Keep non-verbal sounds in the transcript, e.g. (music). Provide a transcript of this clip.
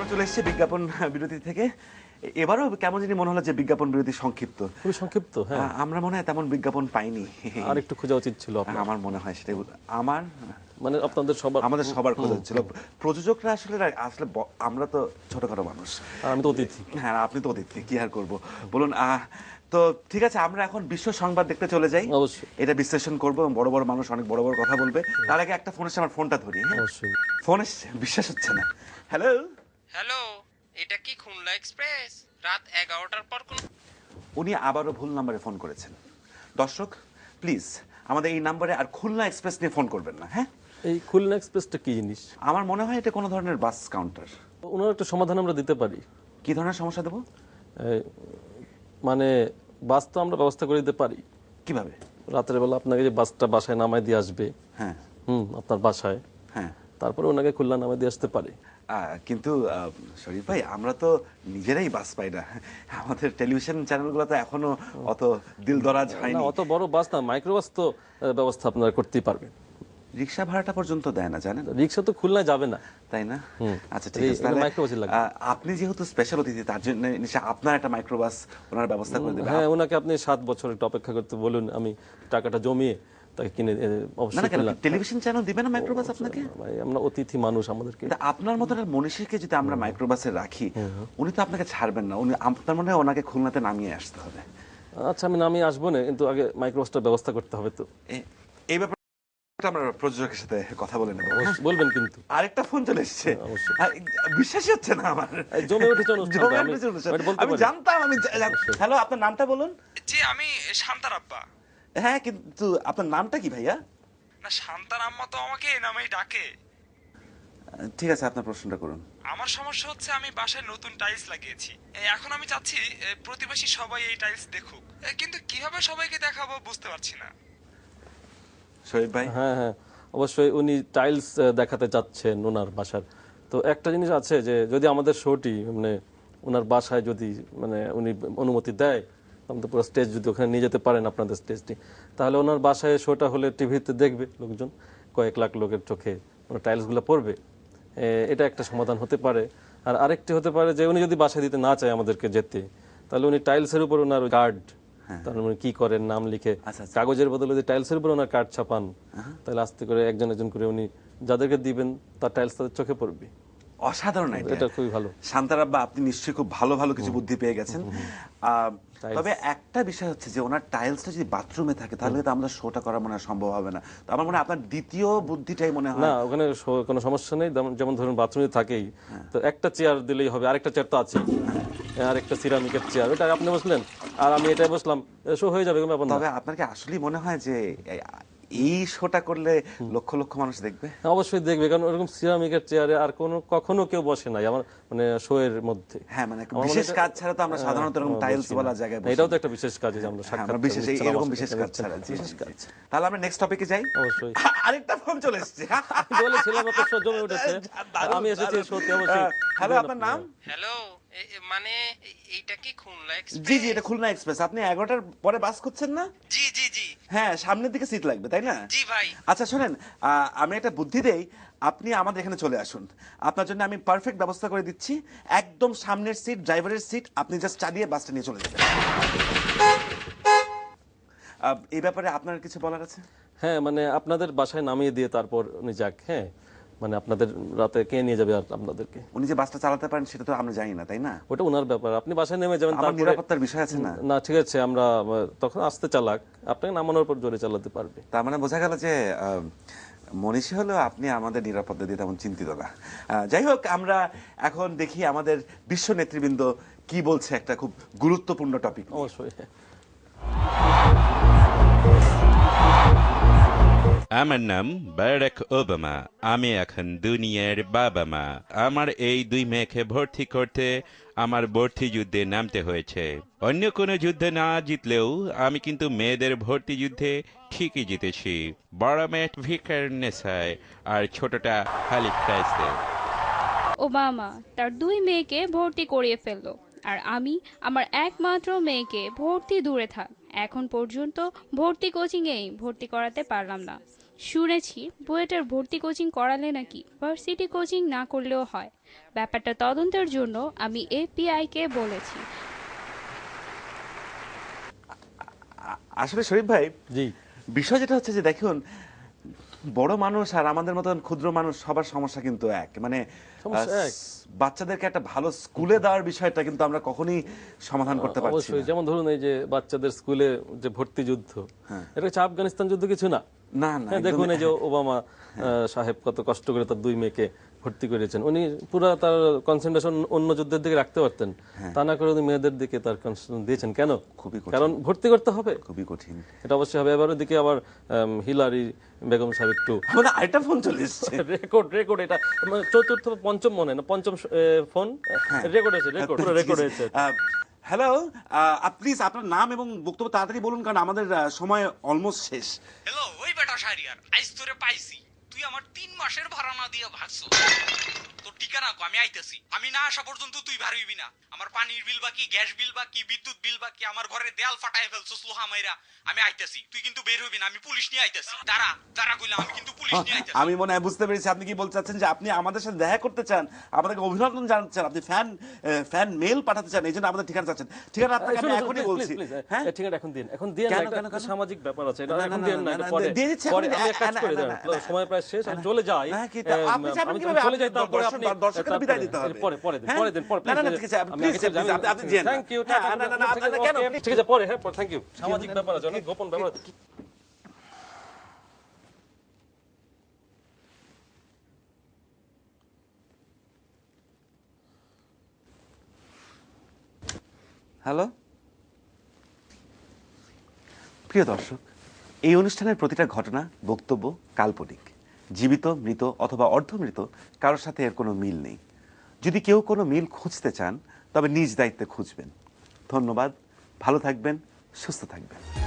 আমরা চলে এসেছি বিজ্ঞাপন বিরতি থেকে। এবারও কেমন জানি মনে হলো যে বিজ্ঞাপন বিরতি সংক্ষিপ্ত। খুবই সংক্ষিপ্ত হ্যাঁ। আমরা মনে হয় তেমন বিজ্ঞাপন পাইনি। আর একটু খোঁজা উচিত ছিল আমার মনে হয় সেটাই আমার মানে আপনাদের সবার আমাদের সবার খোঁজা ছিল। প্রযোজকরা আসলে আসলে আমরা তো ছোটখাটো মানুষ। আমি তো অতিথি। হ্যাঁ আপনি তো অতিথি কি আর করব? বলুন আহ, তো ঠিক আছে আমরা এখন বিশ্ব সংবাদ দেখতে চলে যাই। অবশ্যই। এটা বিশ্লেষণ করব বড় বড় মানুষ অনেক বড় বড় কথা বলবে। তার আগে একটা ফোন এসে আমার ফোনটা ধরি হ্যাঁ? অবশ্যই। ফোন বিশ্বাস হচ্ছে না। হ্যালো হ্যালো এটা কি খুলনা এক্সপ্রেস? রাত এগারোটার পর কোন উনি আবারও ভুল নম্বরে ফোন করেছেন। দর্শক প্লিজ আমাদের এই নম্বরে আর খুলনা এক্সপ্রেস নিয়ে ফোন করবেন না হ্যাঁ? এই খুলনা এক্সপ্রেসটা কি জিনিস? আমার মনে হয় এটা কোনো ধরনের বাস কাউন্টার। ওনার একটা সমাধান আমরা দিতে পারি। কি ধরনের সমস্যা দেবো? মানে বাস তো আমরা ব্যবস্থা করে দিতে পারি। কীভাবে? রাতের বেলা আপনাকে যে বাসটা বাসায় নামায় দিয়ে আসবে হ্যাঁ। হুম আপনার বাসায়। হ্যাঁ। তারপরে ওনাকে খুলনা নামায় দিয়ে আসতে পারে। কিন্তু শরীফ ভাই আমরা তো নিজেরাই বাস পাই না। আমাদের টেলিভিশন চ্যানেলগুলো তো এখনও অত দিল দরাজ না হয়নি। অত বড় বাস না মাইক্রোবাস তো ব্যবস্থা আপনারা করতেই পারবেন। রিক্সা ভাড়াটা পর্যন্ত দেয় না জানেন? রিক্সা তো খুলনায় যাবে না। তাই না? আচ্ছা ঠিক আছে তাহলে আপনি যেহেতু স্পেশাল অতিথি তার জন্য নিশ্চয় আপনার একটা মাইক্রোবাস ওনার ব্যবস্থা করে দেবে। হ্যাঁ ওনাকে আপনি সাত বছর একটু অপেক্ষা করতে বলুন আমি টাকাটা জমিয়ে তাকে কিনে এ, না না অবশ্যই টেলিভিশন চ্যানেল দিবে না মাইক্রোবাস আপনাকে? ভাই, আমরা অতিথি মানুষ আমাদেরকে। আপনার মতো মনীষীকে যদি আমরা মাইক্রোবাসে রাখি উনি তো আপনাকে ছাড়বেন না। উনি আপনার মনে হয় ওনাকে খুলনাতে নামিয়ে আসতে হবে। আচ্ছা আমি নামিয়ে আসব না কিন্তু আগে মাইক্রোবাসটার ব্যবস্থা করতে হবে তো। এই ব্যাপারে আমরা প্রযোজকের সাথে কথা বলে নেব। বলবেন কিন্তু। আরেকটা ফোন চলে এসছে। অবশ্যই। আর বিশ্বাসই হচ্ছে না আমার। জমে উঠেছে আমি-। জানতাম আমি হ্যালো আপনার নামটা বলুন। জি আমি শান্তার আব্বা। হ্যাঁ কিন্তু আপনার নামটা কি ভাইয়া? না শান্তার আম্মা তো আমাকে এই নামেই ডাকে। ঠিক আছে আপনার প্রশ্নটা করুন। আমার সমস্যা হচ্ছে আমি বাসায় নতুন টাইলস লাগিয়েছি। এই এখন আমি চাচ্ছি প্রতিবেশী সবাই এই টাইলস দেখুক। কিন্তু কীভাবে সবাইকে দেখাবো বুঝতে পারছি না। শহীদ ভাই? হ্যাঁ হ্যাঁ। অবশ্যই উনি টাইলস দেখাতে চাচ্ছেন ওনার বাসার। তো একটা জিনিস আছে যে যদি আমাদের শোটি মানে ওনার বাসায় যদি মানে উনি অনুমতি দেয় আমাদের পুরো স্টেজ যদি ওখানে নিয়ে যেতে পারেন আপনাদের স্টেজটি তাহলে ওনার বাসায় শোটা হলে টিভিতে দেখবে লোকজন কয়েক লাখ লোকের চোখে ওনার টাইলসগুলো পড়বে। এটা একটা সমাধান হতে পারে। আর আরেকটি হতে পারে যে উনি যদি বাসায় দিতে না চায় আমাদেরকে যেতে তাহলে উনি টাইলসের উপর ওনার গার্ড তাহলে উনি কি করেন নাম লিখে আচ্ছা, আচ্ছা। কাগজের বদলে যদি টাইলসের উপর ওনার কার্ড ছাপান তাহলে আস্তে করে একজন একজন করে উনি যাদেরকে দিবেন তার টাইলস তাদের চোখে পড়বে। অসাধারণ এটা খুবই ভালো। শান্তারাব্বা আপনি নিশ্চয়ই খুব ভালো ভালো কিছু বুদ্ধি পেয়ে গেছেন। তবে একটা বিষয় হচ্ছে যে ওনার টাইলসটা যদি বাথরুমে থাকে তাহলে তো আমাদের শোটা করা মনে হয় সম্ভব হবে না। তো আমার মনে হয় আপনার দ্বিতীয় বুদ্ধিটাই মনে হয় না ওখানে কোনো সমস্যা নেই। যেমন- যেমন ধরুন বাথরুমে থাকেই তো একটা চেয়ার দিলেই হবে। আরেকটা চেয়ার তো আছে আর একটা সিরামিকের চেয়ার ওটা আপনি বসলেন আর আমি এটাই বসলাম। শো হয়ে যাবে তবে আপনার কি আসলেই মনে হয় যে এই- শোটা করলে লক্ষ লক্ষ মানুষ দেখবে? হ্যাঁ, অবশ্যই দেখবে কারণ ওরকম সিরামিকের চেয়ারে আর কোনো কখনো কেউ বসে নাই আমার মানে শো এর মধ্যে। হ্যাঁ মানে বিশেষ কাজ ছাড়া তো আমরা সাধারণত এরকম হ্যাঁ, টাইলস বসি বলা। জায়গায় এটাও তো একটা বিশেষ কাজ আমরা হ্যাঁ, সাক্ষাৎ আমরা বিশেষ এরকম বিশেষ কাজ ছাড়া বিশেষ কাজ। তাহলে আমরা নেক্সট টপিকে যাই। অবশ্যই। (laughs) আরেকটা ফোন চলে এসেছে। বলেছিলাম আপনার শো জমে উঠেছে। (laughs) আমি এসেছি। সত্যি অবশ্যই। হ্যালো আপনার নাম? হ্যালো মানে এইটা কি খুলনা এক্সপ্রেস জি জি এটা খুলনা এক্সপ্রেস আপনি এগারোটার পরে বাস করছেন না? জি জি হ্যাঁ সামনের দিকে সিট লাগবে তাই না? জি ভাই। আচ্ছা শোনেন আমি একটা বুদ্ধি দেই আপনি আমাদের এখানে চলে আসুন। আপনার জন্য আমি পারফেক্ট ব্যবস্থা করে দিচ্ছি একদম সামনের সিট ড্রাইভারের সিট আপনি জাস্ট চালিয়ে বাসটা নিয়ে চলে যাবেন। এই ব্যাপারে আপনার কিছু বলার আছে? হ্যাঁ মানে আপনাদের বাসায় নামিয়ে দিয়ে তারপর উনি যাক হ্যাঁ। মানে আপনাদের রাতে কে নিয়ে যাবে আর আপনাদেরকে? উনি যে বাসটা চালাতে পারেন সেটা তো আমরা জানি না তাই না? ওটা ওনার ব্যাপার। আপনি বাসায় নেমে যাবেন তারপরে নিরাপত্তার বিষয় আছে না? না ঠিক আছে আমরা তখন আসতে চালাক। আপনাকে নামানোর পর জোরে চালাতে পারবে। তার মানে বোঝা গেল যে আহ, মনীষী হলেও আপনি আমাদের নিরাপত্তা দিয়ে তেমন চিন্তিত না। যাই হোক আমরা এখন দেখি আমাদের বিশ্ব নেতৃবৃন্দ কি বলছে একটা খুব গুরুত্বপূর্ণ টপিক অবশ্যই। আমার নাম বারাক ওবামা, আমি এখন দুনিয়ার বাবা মা আমার এই দুই মেয়েকে ভর্তি করতে আমার ভর্তি যুদ্ধে নামতে হয়েছে। অন্য কোনো যুদ্ধে না জিতলেও আমি কিন্তু মেয়েদের ভর্তি যুদ্ধে ঠিকই জিতেছি। বড় মেয়ে ভিকার নেশায় আর ছোটটা হালিফ ক্রাইস্তে। ওবামা তার দুই মেয়েকে ভর্তি করিয়ে ফেলল, আর আমি আমার একমাত্র মেয়েকে ভর্তি দূরে থাক এখন পর্যন্ত ভর্তি কোচিংয়েই ভর্তি করাতে পারলাম না। শুনেছি বুয়েটের ভর্তি কোচিং করালে নাকি ভার্সিটি কোচিং না করলেও হয়। ব্যাপারটা তদন্তের জন্য আমি এপিআইকে বলেছি। আসলে শরীফ ভাই জি। বিষয় যেটা হচ্ছে যে দেখুন বড় মানুষ আর আমাদের মতন ক্ষুদ্র মানুষ সবার সমস্যা কিন্তু এক। মানে। বাচ্চাদেরকে একটা ভালো স্কুলে দেওয়ার বিষয়টা কিন্তু আমরা কখনই সমাধান করতে পারছি অবশ্যই। না। যেমন ধরুন এই যে বাচ্চাদের স্কুলে যে ভর্তি যুদ্ধ এটা হচ্ছে আফগানিস্তান যুদ্ধ কিছু না। না না হ্যাঁ, দেখুন এই যে ওবামা সাহেব কত কষ্ট করে তার দুই মেয়েকে ভর্তি করেছেন। উনি পুরো তার কনসেন্ট্রেশন অন্য যুদ্ধের দিকে রাখতে পারতেন। তা না করে উনি মেয়েদের দিকে তার কনসেন্ট্রেশন দিয়েছেন। কেন? খুবই কঠিন। কারণ ভর্তি করতে হবে। খুবই কঠিন। এটা অবশ্যই হবে। এবার ওদিকে আবার হিলারি বেগম সাহেব একটু আমাদের আরেকটা ফোন চলে এসছে। রেকর্ড রেকর্ড এটা। মানে চতুর্থ পঞ্চম মনে না? পঞ্চম ফোন রেকর্ড হয়েছে রেকর্ড পুরো রেকর্ড হয়েছে হ্যালো প্লিজ আপনার নাম এবং বক্তব্য তাড়াতাড়ি বলুন কারণ আমাদের সময় অলমোস্ট শেষ। হ্যালো ওই বেটা শাহরিয়ার। আইস তোরে পাইছি। তুই আমার তিন মাসের ভাড়া না দিয়ে ভাগছো। ঠিকানা কো, আমি আইতেছি। আমি না আসা পর্যন্ত তুই ভার হইবি না। আমার পানির বিল বাকি গ্যাস বিল বাকি বিদ্যুৎ বিল বাকি আমার ঘরে দেয়াল ফাটাই ফেলছো লোহা মাইরা। আমি আইতেছি। তুই কিন্তু বের হইবি না আমি পুলিশ নিয়ে আইতেছি। দাঁড়া দাঁড়া কইলাম আমি কিন্তু পুলিশ নিয়ে আইতেছি। আমি মনে হয় বুঝতে পেরেছি আপনি কি বলতে চাচ্ছেন যে আপনি আমাদের সাথে দেখা করতে চান আমাদেরকে অভিনন্দন জানাতে চান আপনি ফ্যান ফ্যান মেল পাঠাতে চান এই জন্য আমাদের ঠিকানা চাচ্ছেন। ঠিকানা আপনাকে আমি এখনই বলছি। হ্যাঁ? ঠিক আছে এখন দিন এখন দিন কেন, কেন, কেন? সামাজিক ব্যাপার আছে এটা এখন দিন না পরে। দিয়ে দিচ্ছি পরে আমি এক কাজ করে দেন সময় প্রায় শেষ আমি চলে যাই। না, কি তা- আপনি যাবেন আমি কীভাবে? চলে যাই তারপরে আপনি দর্শকের বিদায় দিতে হবে। পরে পরে হ্যাঁ? পরে দিন পরে না, না, না, ঠিক আছে, আপনি please, please, আপনি- আপনি থ্যাংক ইউ না, না, না, আপনি- কেন? ঠিক আছে পরে থ্যাংক ইউ সামাজিক ব্যাপার আছে অনেক গোপন ব্যাপার হ্যালো প্রিয় দর্শক এই অনুষ্ঠানের প্রতিটা ঘটনা বক্তব্য কাল্পনিক। জীবিত, মৃত অথবা অর্ধমৃত, কারোর সাথে এর কোনো মিল নেই। যদি কেউ কোনো মিল খুঁজতে চান, তবে নিজ দায়িত্বে খুঁজবেন। ধন্যবাদ, ভালো থাকবেন, সুস্থ থাকবেন।